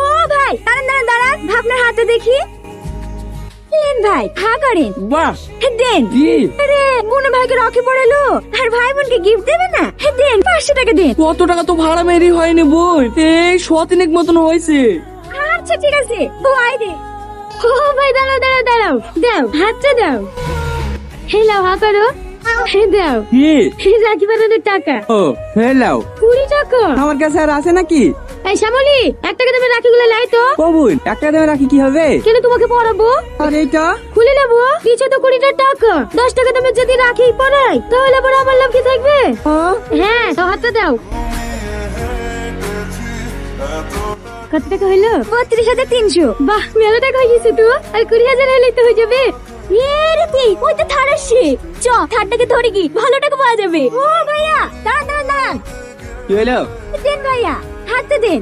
ও ভাই দাঁড়ান দাঁড়ান দাঁড়ান হাতে দেখি। দেন ভাই হা করেন। বাহ। দেন। কি? আরে ভাইকে রকি পড়ালো আর ভাই বোনকে গিফট দেবে না? দেন পাঁচশো টাকা দেন। কত টাকা তো ভাড়া মেরি হয়নি বোন। এই শতিনেক মতন হয়েছে। আচ্ছা ঠিক আছে। ও আই দে। ও ভাই দাঁড়াও দাঁড়াও দাঁড়াও। দাও হাতটা দাও। হেলাও হা করো। হে দাও। কি? হে রাখি বানানোর টাকা। ও হেলাও কুড়ি টাকা। আমার কাছে আর আছে নাকি? এই শ্যামলি এক টাকা দামের রাখিগুলো লাই তো। একটা দেবে রাখি কি হবে? কেন তোমাকে পড়াবো। আর এইটা? খুলে নেব। দিচ্ছ তো কুড়িটা টাকা। দশ টাকা দামের যদি রাখি পড়াই তাহলে আবার আমার লাভ কি থাকবে? হ্যাঁ? তো হাতটা দাও। কত টাকা হইল বত্রিশ হাজার তিনশো। বাহ মেলা টাকা হয়ে গেছে তো। আর কুড়ি হাজার হলে তো হয়ে যাবে। রে ওই তো থার আসছে। চ থারটাকে ধরে কি ভালো টাকা পাওয়া যাবে। ও ভাইয়া দাঁড়ান দাঁড়ান দাঁড়ান। কি হলো? দেন ভাইয়া হাতটা দেন।